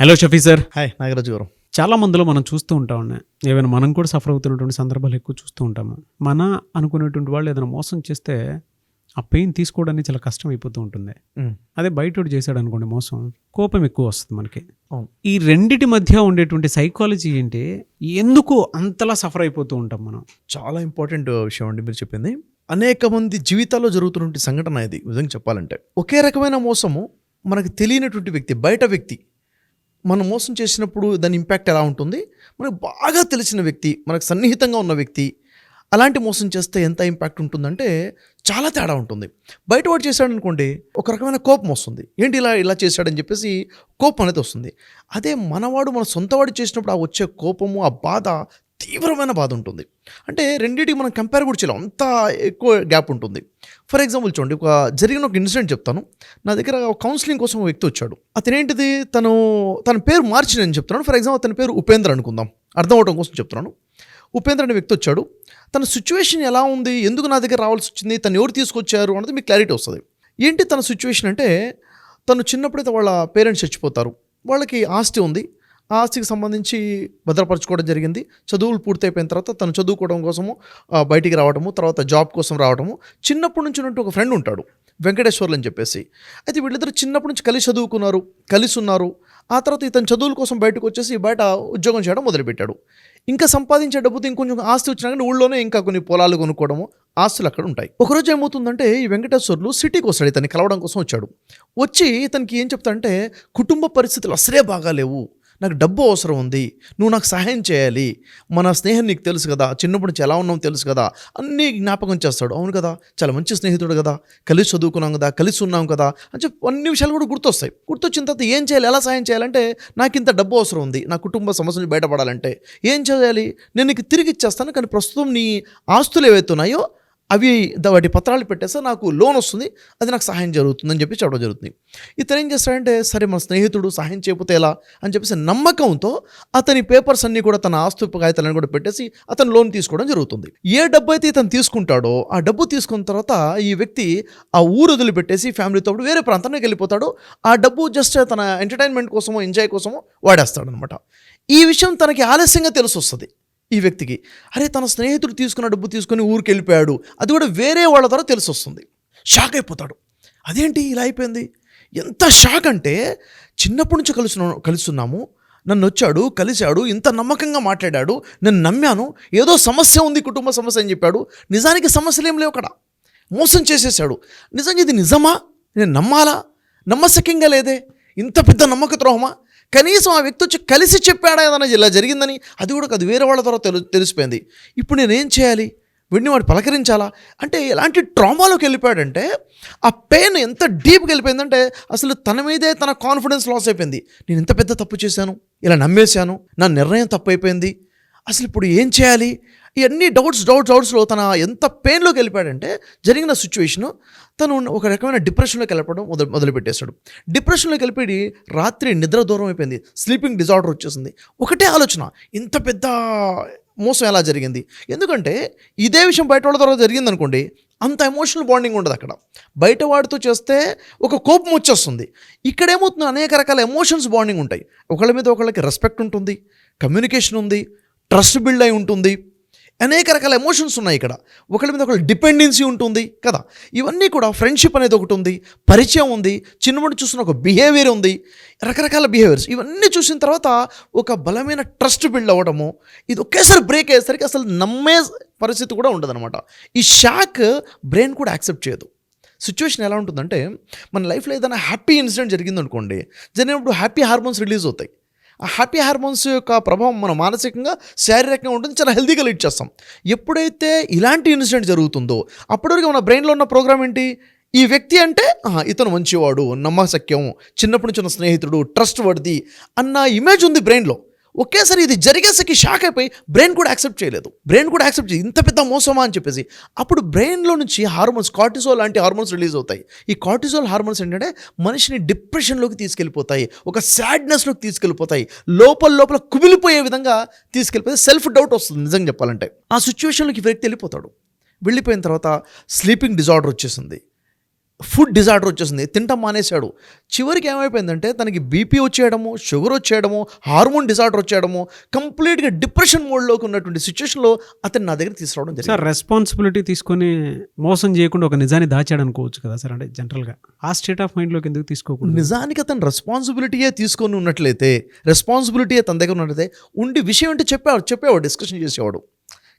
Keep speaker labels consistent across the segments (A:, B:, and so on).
A: Hello Shafi sir
B: hi Nagaraju గారు
A: చాలా మందిలో మనం చూస్తూ ఉంటాం ఉన్నాయి ఏమైనా మనం కూడా సఫర్ అవుతున్నటువంటి సందర్భాలు ఎక్కువ చూస్తూ ఉంటాము. మన అనుకునేటువంటి వాళ్ళు ఏదైనా మోసం చేస్తే ఆ పెయిన్ తీసుకోవడానికి చాలా కష్టం అయిపోతూ ఉంటుంది. అదే బయటోడు చేశాడు అనుకోండి మోసం కోపం ఎక్కువ వస్తుంది మనకి. ఈ రెండిటి మధ్య ఉండేటువంటి సైకాలజీ ఏంటి? ఎందుకు అంతలా సఫర్ అయిపోతూ ఉంటాం మనం?
B: చాలా ఇంపార్టెంట్ విషయం అండి మీరు చెప్పింది. అనేక మంది జీవితాల్లో జరుగుతున్నటువంటి సంఘటన ఇది నిజంగా చెప్పాలంటే. ఒకే రకమైన మోసము మనకు తెలియనటువంటి వ్యక్తి బయట వ్యక్తి మనం మోసం చేసినప్పుడు దాని ఇంపాక్ట్ ఎలా ఉంటుంది? మనకు బాగా తెలిసిన వ్యక్తి మనకు సన్నిహితంగా ఉన్న వ్యక్తి అలాంటి మోసం చేస్తే ఎంత ఇంపాక్ట్ ఉంటుందంటే చాలా తేడా ఉంటుంది. బయట వాడు చేశాడు అనుకోండి ఒక రకమైన కోపం వస్తుంది. ఏంటి ఇలా ఇలా చేశాడని చెప్పేసి కోపం అనేది వస్తుంది. అదే మనవాడు మన సొంతవాడు చేసినప్పుడు ఆ వచ్చే కోపము ఆ బాధ తీవ్రమైన బాధ ఉంటుంది. అంటే రెండింటికి మనం కంపేర్ కూడా చేయాలి. అంత ఎక్కువ గ్యాప్ ఉంటుంది. ఫర్ ఎగ్జాంపుల్ చూడండి ఒక జరిగిన ఒక ఇన్సిడెంట్ చెప్తాను. నా దగ్గర కౌన్సిలింగ్ కోసం ఒక వ్యక్తి వచ్చాడు. అతనేంటిది? తను తన పేరు మార్చినని చెప్తున్నాను ఫర్ ఎగ్జాంపుల్ తన పేరు ఉపేంద్ర అనుకుందాం. అర్థం అవడం కోసం చెప్తున్నాను. ఉపేంద్ర అనే వ్యక్తి వచ్చాడు. తన సిచ్యువేషన్ ఎలా ఉంది? ఎందుకు నా దగ్గర రావాల్సి వచ్చింది? తను ఎవరు తీసుకొచ్చారు? అన్నది మీకు క్లారిటీ వస్తుంది. ఏంటి తన సిచ్యువేషన్ అంటే తను చిన్నప్పుడైతే వాళ్ళ పేరెంట్స్ చచ్చిపోతారు. వాళ్ళకి ఆస్తి ఉంది. ఆ ఆస్తికి సంబంధించి భద్రపరచుకోవడం జరిగింది. చదువులు పూర్తయిపోయిన తర్వాత తను చదువుకోవడం కోసము బయటికి రావడము తర్వాత జాబ్ కోసం రావడము. చిన్నప్పటి నుంచి ఉన్నట్టు ఒక ఫ్రెండ్ ఉంటాడు వెంకటేశ్వర్లు అని చెప్పేసి. అయితే వీళ్ళిద్దరు చిన్నప్పటి నుంచి కలిసి చదువుకున్నారు కలిసి ఉన్నారు. ఆ తర్వాత ఇతను చదువుల కోసం బయటకు వచ్చేసి బయట ఉద్యోగం చేయడం మొదలుపెట్టాడు. ఇంకా సంపాదించే డబ్బుతో ఇంకొంచెం ఆస్తి వచ్చినా కానీ ఊళ్ళోనే ఇంకా కొన్ని పొలాలు కొనుక్కోవడము ఆస్తులు అక్కడ ఉంటాయి. ఒకరోజు ఏమవుతుందంటే ఈ వెంకటేశ్వర్లు సిటీకి వస్తాడు ఇతన్ని కలవడం కోసం వచ్చాడు. వచ్చి ఇతనికి ఏం చెప్తాడంటే కుటుంబ పరిస్థితులు అసలే బాగాలేవు. నాకు డబ్బు అవసరం ఉంది నువ్వు నాకు సహాయం చేయాలి మన స్నేహం నీకు తెలుసు కదా చిన్నప్పటి నుంచి ఎలా ఉన్నావు తెలుసు కదా అన్నీ జ్ఞాపకం చేస్తాడు. అవును కదా చాలా మంచి స్నేహితుడు కదా కలిసి చదువుకున్నాం కదా కలిసి ఉన్నాం కదా అని చెప్పి అన్ని విషయాలు కూడా గుర్తొస్తాయి. గుర్తొచ్చిన తర్వాత ఏం చేయాలి ఎలా సహాయం చేయాలంటే నాకు ఇంత డబ్బు అవసరం ఉంది నా కుటుంబ సమస్యలు బయటపడాలంటే ఏం చేయాలి నేను నీకు తిరిగి ఇచ్చేస్తాను కానీ ప్రస్తుతం నీ ఆస్తులు ఏవైతే ఉన్నాయో అవి వాటి పత్రాలు పెట్టేస్తే నాకు లోన్ వస్తుంది అది నాకు సహాయం జరుగుతుందని చెప్పి చెప్పడం జరుగుతుంది. ఇతను ఏం చేస్తాడంటే సరే మన స్నేహితుడు సహాయం చేయకపోతే ఎలా? అని చెప్పేసి నమ్మకంతో అతని పేపర్స్ అన్నీ కూడా తన ఆస్తు కాగితాలను కూడా పెట్టేసి అతను లోన్ తీసుకోవడం జరుగుతుంది. ఏ డబ్బు అయితే ఇతను తీసుకుంటాడో ఆ డబ్బు తీసుకున్న తర్వాత ఈ వ్యక్తి ఆ ఊరు వదిలిపెట్టేసి ఫ్యామిలీతో వేరే ప్రాంతానికి వెళ్ళిపోతాడు. ఆ డబ్బు జస్ట్ తన ఎంటర్టైన్మెంట్ కోసమో ఎంజాయ్ కోసమో వాడేస్తాడనమాట ఈ విషయం తనకి ఆలస్యంగా తెలిసి వస్తుంది ఈ వ్యక్తికి. అరే తన స్నేహితుడు తీసుకున్న డబ్బు తీసుకొని ఊరికి వెళ్ళిపోయాడు అది కూడా వేరే వాళ్ళ ద్వారా తెలిసి వస్తుంది షాక్ అయిపోతాడు. అదేంటి ఇలా అయిపోయింది? ఎంత షాక్ అంటే చిన్నప్పటి నుంచి కలిసిన కలుస్తున్నాము. నన్ను వచ్చాడు కలిశాడు ఇంత నమ్మకంగా మాట్లాడాడు నేను నమ్మాను ఏదో సమస్య ఉంది కుటుంబ సమస్య అని చెప్పాడు. నిజానికి సమస్యలు ఏం లేవు అక్కడ. మోసం చేసేసాడు. నిజంగా ఇది నిజమా? నేను నమ్మాలా? నమ్మశక్యంగా లేదే? ఇంత పెద్ద నమ్మక ద్రోహమా కనీసం ఆ వ్యక్తి వచ్చి కలిసి చెప్పాడా ఏదైనా ఇలా జరిగిందని? అది కూడా అది వేరే వాళ్ళ ద్వారా తెలు తెలిసిపోయింది. ఇప్పుడు నేనేం చేయాలి? వీడిని వాడు పలకరించాలా? అంటే ఎలాంటి ట్రామాలోకి వెళ్ళిపోయాడంటే ఆ పెయిన్ ఎంత డీప్గా వెళ్ళిపోయిందంటే అసలు తన మీదే తన కాన్ఫిడెన్స్ లాస్ అయిపోయింది. నేను ఇంత పెద్ద తప్పు చేశాను ఇలా నమ్మేశాను నా నిర్ణయం తప్పు అయిపోయింది అసలు ఇప్పుడు ఏం చేయాలి? ఇవన్నీ డౌట్స్ డౌట్స్ డౌట్స్లో తన ఎంత పెయిన్లోకి వెళ్ళిపోయాడంటే జరిగిన సిచ్యువేషను తను ఒక రకమైన డిప్రెషన్లోకి వెళ్ళిపోవడం మొదలు మొదలుపెట్టేశాడు. డిప్రెషన్లోకి వెళ్ళిపోయి రాత్రి నిద్ర దూరం అయిపోయింది. స్లీపింగ్ డిజార్డర్ వచ్చేసింది. ఒకటే ఆలోచన. ఇంత పెద్ద మోసం ఎలా జరిగింది? ఎందుకంటే ఇదే విషయం బయట వాళ్ళ ద్వారా జరిగింది అనుకోండి అంత ఎమోషనల్ బాండింగ్ ఉండదు అక్కడ. బయట వాడితో చేస్తే ఒక కోపం వచ్చేస్తుంది. ఇక్కడేమవుతుంది? అనేక రకాల ఎమోషన్స్ బాండింగ్ ఉంటాయి. ఒకళ్ళ మీద ఒకళ్ళకి రెస్పెక్ట్ ఉంటుంది. కమ్యూనికేషన్ ఉంది. ట్రస్ట్ బిల్డ్ అయి ఉంటుంది. అనేక రకాల ఎమోషన్స్ ఉన్నాయి ఇక్కడ. ఒకరి మీద ఒకళ్ళ డిపెండెన్సీ ఉంటుంది కదా. ఇవన్నీ కూడా ఫ్రెండ్షిప్ అనేది ఒకటి ఉంది పరిచయం ఉంది చిన్నప్పుడు చూసిన ఒక బిహేవియర్ ఉంది రకరకాల బిహేవియర్స్. ఇవన్నీ చూసిన తర్వాత ఒక బలమైన ట్రస్ట్ బిల్డ్ అవ్వడము ఇది ఒకేసారి బ్రేక్ అయ్యేసరికి అసలు నమ్మే పరిస్థితి కూడా ఉండదన్నమాట. ఈ షాక్ బ్రెయిన్ కూడా యాక్సెప్ట్ చేయదు. సిచ్యువేషన్ ఎలా ఉంటుందంటే మన లైఫ్లో ఏదైనా హ్యాపీ ఇన్సిడెంట్ జరిగిందనుకోండి జరిగినప్పుడు హ్యాపీ హార్మోన్స్ రిలీజ్ అవుతాయి. ఆ హ్యాపీ హార్మోన్స్ యొక్క ప్రభావం మన మానసికంగా శారీరకంగా ఉంటుంది చాలా హెల్తీగా లీడ్ చేస్తాం. ఎప్పుడైతే ఇలాంటి ఇన్సిడెంట్ జరుగుతుందో అప్పటివరకు మన బ్రెయిన్లో ఉన్న ప్రోగ్రామ్ ఏంటి? ఈ వ్యక్తి అంటే ఇతను మంచివాడు నమ్మశక్యం చిన్నప్పటి నుంచి ఉన్న స్నేహితుడు ట్రస్ట్ వర్ది అన్న ఇమేజ్ ఉంది బ్రెయిన్లో. ఒకేసారి ఇది జరిగేసరికి షాక్ అయిపోయి బ్రెయిన్ కూడా యాక్సెప్ట్ చేయలేదు. బ్రెయిన్ కూడా యాక్సెప్ట్ చేయదు ఇంత పెద్ద మోసమా అని చెప్పేసి. అప్పుడు బ్రెయిన్లో నుంచి హార్మోన్స్ కార్టిసోల్ లాంటి హార్మోన్స్ రిలీజ్ అవుతాయి. ఈ కార్టిసోల్ హార్మోన్స్ ఏంటంటే మనిషిని డిప్రెషన్లోకి తీసుకెళ్ళిపోతాయి ఒక సాడ్నెస్లోకి తీసుకెళ్ళిపోతాయి లోపల లోపల కుమిలిపోయే విధంగా తీసుకెళ్ళిపోతే సెల్ఫ్ డౌట్ వస్తుంది నిజంగా చెప్పాలంటే. ఆ సిచ్యువేషన్లోకి వ్యక్తి వెళ్ళిపోతాడు. వెళ్ళిపోయిన తర్వాత స్లీపింగ్ డిజార్డర్ వచ్చేసింది. ఫుడ్ డిజార్డర్ వచ్చేసింది తింటాం మానేశాడు. చివరికి ఏమైపోయిందంటే తనకి బీపీ వచ్చేయడము షుగర్ వచ్చేయడము హార్మోన్ డిజార్డర్ వచ్చేయడము కంప్లీట్గా డిప్రెషన్ మోడ్లోకి ఉన్నటువంటి సిచ్యువేషన్లో అతను నా దగ్గర తీసుకురావడం జరిగింది.
A: సార్ రెస్పాన్సిబిలిటీ తీసుకొని మోసం చేయకుండా ఒక నిజాన్ని దాచాడు అనుకోవచ్చు కదా సార్ అంటే జనరల్గా ఆ స్టేట్ ఆఫ్ మైండ్లోకి ఎందుకు తీసుకోకూడదు?
B: నిజానికి అతను రెస్పాన్సిబిలిటీయే తీసుకొని ఉన్నట్లయితే రెస్పాన్సిబిలిటీయే తన దగ్గర ఉన్నట్లయితే ఉండి విషయం అంటే చెప్పేవాడు చెప్పేవాడు డిస్కషన్ చేసేవాడు.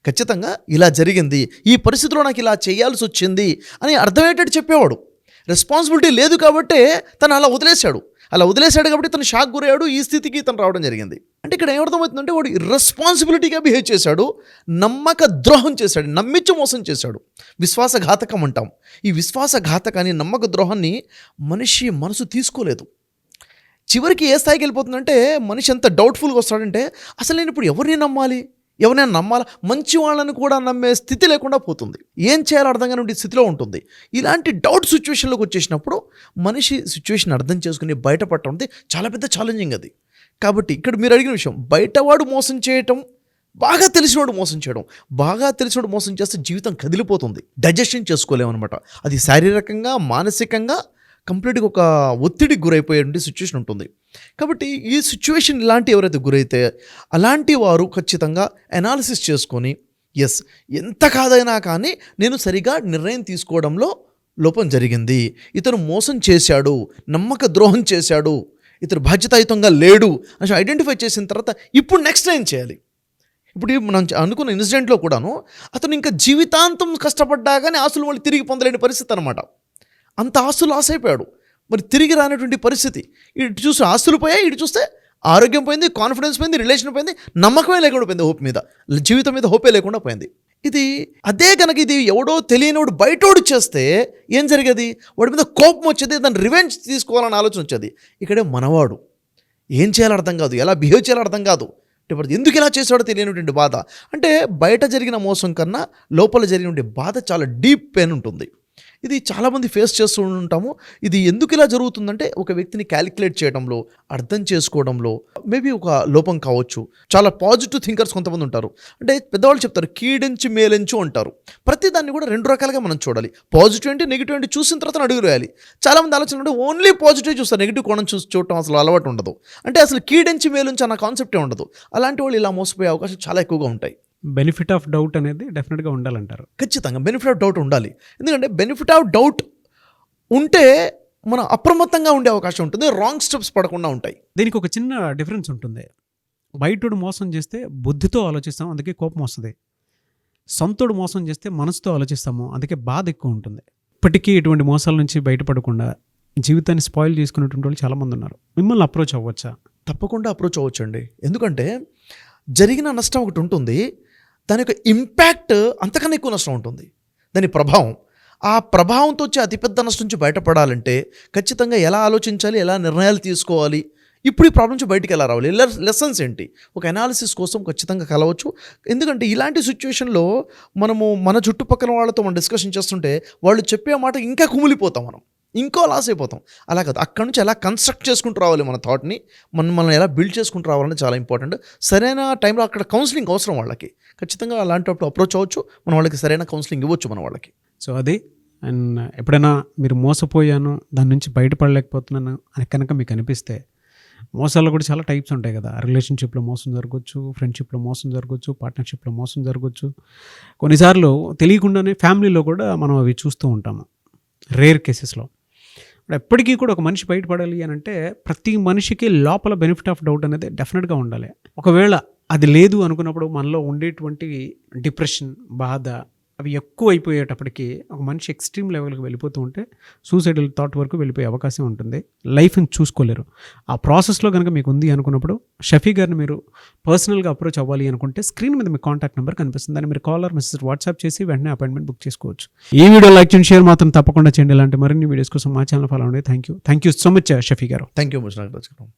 B: ఖచ్చితంగా ఇలా జరిగింది ఈ పరిస్థితిలో నాకు ఇలా చేయాల్సి వచ్చింది అని అర్థమయ్యేటట్టు చెప్పేవాడు. రెస్పాన్సిబిలిటీ లేదు కాబట్టే తను అలా వదిలేశాడు. అలా వదిలేశాడు కాబట్టి తను షాక్ గురయ్యాడు. ఈ స్థితికి తను రావడం జరిగింది. అంటే ఇక్కడ ఏమర్థమవుతుందంటే వాడు రెస్పాన్సిబిలిటీగా బిహేవ్ చేశాడు నమ్మక ద్రోహం చేశాడు నమ్మించి మోసం చేశాడు. విశ్వాసఘాతకం అంటాం. ఈ విశ్వాసఘాతకాన్ని నమ్మక ద్రోహాన్ని మనిషి మనసు తీసుకోలేదు. చివరికి ఏ స్థాయికి వెళ్ళిపోతుందంటే మనిషి ఎంత డౌట్ఫుల్గా వస్తాడంటే అసలు నేను ఇప్పుడు ఎవరిని నమ్మాలి? ఎవరినైనా నమ్మాలా? మంచి వాళ్ళని కూడా నమ్మే స్థితి లేకుండా పోతుంది. ఏం చేయాలో అర్థం కాని స్థితిలో ఉంటుంది. ఇలాంటి డౌట్ సిచ్యువేషన్లోకి వచ్చేసినప్పుడు మనిషి సిచ్యువేషన్ అర్థం చేసుకుని బయటపడటం అంటే చాలా పెద్ద ఛాలెంజింగ్ అది. కాబట్టి ఇక్కడ మీరు అడిగిన విషయం బయటవాడు మోసం చేయటం బాగా తెలిసినోడు మోసం చేయడం బాగా తెలిసినోడు మోసం చేస్తే జీవితం కదిలిపోతుంది. డైజెషన్ చేసుకోలేమన్నమాట. అది శారీరకంగా మానసికంగా కంప్లీట్గా ఒక ఒత్తిడికి గురైపోయే సిచ్యువేషన్ ఉంటుంది. కాబట్టి ఈ సిచ్యువేషన్ ఇలాంటి ఎవరైతే గురైతే అలాంటి వారు ఖచ్చితంగా అనాలిసిస్ చేసుకొని ఎస్ ఎంత కాదైనా కానీ నేను సరిగా నిర్ణయం తీసుకోవడంలో లోపం జరిగింది. ఇతను మోసం చేశాడు నమ్మక ద్రోహం చేశాడు ఇతను బాధ్యతాయుతంగా లేడు అని ఐడెంటిఫై చేసిన తర్వాత ఇప్పుడు నెక్స్ట్ ఏం చేయాలి? ఇప్పుడు మనం అనుకున్న ఇన్సిడెంట్లో కూడాను అతను ఇంకా జీవితాంతం కష్టపడ్డా కానీ ఆస్తులు మళ్ళీ తిరిగి పొందలేని పరిస్థితి అనమాట అంత ఆస్తులు లాస్ అయిపోయాడు. మరి తిరిగి రానటువంటి పరిస్థితి. ఇటు చూస్తే ఆస్తులు పోయాయి ఇటు చూస్తే ఆరోగ్యం పోయింది కాన్ఫిడెన్స్ పోయింది రిలేషన్ పోయింది నమ్మకమే లేకుండా పోయింది హోప్ మీద. జీవితం మీద హోపే లేకుండా పోయింది. ఇది అదే కనుక ఇది ఎవడో తెలియనివాడు బయటోడు చేస్తే ఏం జరిగేది? వాడి మీద కోపం వచ్చేది దాన్ని రివెంజ్ తీసుకోవాలని ఆలోచన వచ్చేది. ఇక్కడే మనవాడు. ఏం చేయాలో అర్థం కాదు. ఎలా బిహేవ్ చేయాలో అర్థం కాదు. ఇప్పుడు ఎందుకు ఇలా చేశాడో తెలియనటువంటి బాధ. అంటే బయట జరిగిన మోసం కన్నా లోపల జరిగినటువంటి బాధ చాలా డీప్ పెయిన్ ఉంటుంది. ఇది చాలామంది ఫేస్ చేస్తూ ఉంటాము. ఇది ఎందుకు ఇలా జరుగుతుందంటే ఒక వ్యక్తిని క్యాలిక్యులేట్ చేయడంలో అర్థం చేసుకోవడంలో మేబీ ఒక లోపం కావచ్చు. చాలా పాజిటివ్ థింకర్స్ కొంతమంది ఉంటారు. అంటే పెద్దవాళ్ళు చెప్తారు కీడించి మేలించు అంటారు. ప్రతి దాన్ని కూడా రెండు రకాలుగా మనం చూడాలి. పాజిటివ్ అంటే నెగిటివ్ అంటే చూసిన తర్వాత అడుగు వేయాలి చాలామంది ఆలోచన ఉంటే ఓన్లీ పాజిటివ్ చూస్తారు నెగిటివ్ కోణం చూసి చూడటం అసలు అలవాటు ఉండదు. అంటే అసలు కీడించి మేలుంచి అన్న కాన్సెప్టే ఉండదు. అలాంటి వాళ్ళు ఇలా మోసపోయే అవకాశం చాలా ఎక్కువగా ఉంటాయి.
A: బెనిఫిట్ ఆఫ్ డౌట్ అనేది డెఫినెట్గా ఉండాలంటారు.
B: ఖచ్చితంగా బెనిఫిట్ ఆఫ్ డౌట్ ఉండాలి. ఎందుకంటే బెనిఫిట్ ఆఫ్ డౌట్ ఉంటే మనం అప్రమత్తంగా ఉండే అవకాశం ఉంటుంది రాంగ్ స్టెప్స్ పడకుండా ఉంటాయి.
A: దీనికి ఒక చిన్న డిఫరెన్స్ ఉంటుంది. బయటోడు మోసం చేస్తే బుద్ధితో ఆలోచిస్తాం అందుకే కోపం వస్తుంది. సొంతోడు మోసం చేస్తే మనసుతో ఆలోచిస్తాము అందుకే బాధ ఎక్కువ ఉంటుంది. ఇప్పటికీ ఇటువంటి మోసాల నుంచి బయటపడకుండా జీవితాన్ని స్పాయిల్ చేసుకునేటువంటి వాళ్ళు చాలామంది ఉన్నారు. మిమ్మల్ని అప్రోచ్ అవ్వచ్చా?
B: తప్పకుండా అప్రోచ్ అవ్వచ్చండి. ఎందుకంటే జరిగిన నష్టం ఒకటి ఉంటుంది దాని యొక్క ఇంపాక్ట్ అంతకన్నా ఎక్కువ నష్టం ఉంటుంది. దాని ప్రభావం ఆ ప్రభావంతో వచ్చే అతిపెద్ద నష్టం నుంచి బయటపడాలంటే ఖచ్చితంగా ఎలా ఆలోచించాలి ఎలా నిర్ణయాలు తీసుకోవాలి ఇప్పుడు ఈ ప్రాబ్లం నుంచి బయటికి ఎలా రావాలి లెసన్స్ ఏంటి? ఒక అనాలిసిస్ కోసం ఖచ్చితంగా కలవచ్చు. ఎందుకంటే ఇలాంటి సిచ్యువేషన్లో మనము మన చుట్టుపక్కల వాళ్ళతో మనం డిస్కషన్ చేస్తుంటే వాళ్ళు చెప్పే మాట ఇంకా కుమిలిపోతాం మనం. ఇంకో లాస్ అయిపోతాం. అలా కాదు. అక్కడ నుంచి ఎలా కన్స్ట్రక్ట్ చేసుకుంటూ రావాలి మన థాట్ని మనం మనం ఎలా బిల్డ్ చేసుకుంటూ రావాలని చాలా ఇంపార్టెంట్ సరైన టైంలో అక్కడ కౌన్సిలింగ్ అవసరం వాళ్ళకి. ఖచ్చితంగా అలాంటప్పుడు అప్రోచ్ అవ్వచ్చు. మన వాళ్ళకి సరైన కౌన్సిలింగ్ ఇవ్వచ్చు మన వాళ్ళకి.
A: సో అది. అండ్ ఎప్పుడైనా మీరు మోసపోయాను దాని నుంచి బయటపడలేకపోతున్నాను అని కనుక మీకు అనిపిస్తే మోసాల్లో కూడా చాలా టైప్స్ ఉంటాయి కదా. రిలేషన్షిప్లో మోసం జరగవచ్చు ఫ్రెండ్షిప్లో మోసం జరగవచ్చు పార్ట్నర్షిప్లో మోసం జరగవచ్చు కొన్నిసార్లు తెలియకుండానే ఫ్యామిలీలో కూడా మనం అవి చూస్తూ ఉంటాము. రేర్ కేసెస్లో ఇప్పుడు ఎప్పటికీ కూడా ఒక మనిషి బయటపడాలి అని అంటే ప్రతి మనిషికి లోపల బెనిఫిట్ ఆఫ్ డౌట్ అనేది డెఫినెట్గా ఉండాలి. ఒకవేళ అది లేదు అనుకున్నప్పుడు మనలో ఉండేటువంటి డిప్రెషన్ బాధ అవి ఎక్కువ అయిపోయేటప్పటికి ఒక మనిషి ఎక్స్ట్రీమ్ లెవెల్కి వెళ్ళిపోతూ ఉంటే సూసైడల్ థాట్ వరకు వెళ్ళిపోయే అవకాశం ఉంటుంది. లైఫ్ని చూసుకోలేరు. ఆ ప్రాసెస్లో కనుక మీకు ఉంది అనుకున్నప్పుడు షఫీ గారిని మీరు పర్సనల్గా అప్రోచ్ అవ్వాలి అనుకుంటే స్క్రీన్ మీద మీ కాంటాక్ట్ నెంబర్ కనిపిస్తుంది. దాన్ని మీరు కాలర్ మెసేజ్ వాట్సాప్ చేసి వెంటనే అపాయింట్మెంట్ బుక్ చేసుకోవచ్చు. ఈ వీడియో లైక్ చేయండి షేర్ మాత్రం తప్పకుండా చేయండి. ఇలాంటి మరిన్ని వీడియోస్ కోసం మా ఛానల్ ఫాలో అవ్వండి. Thank you thank you so much Shafi గారు.
B: Thank you much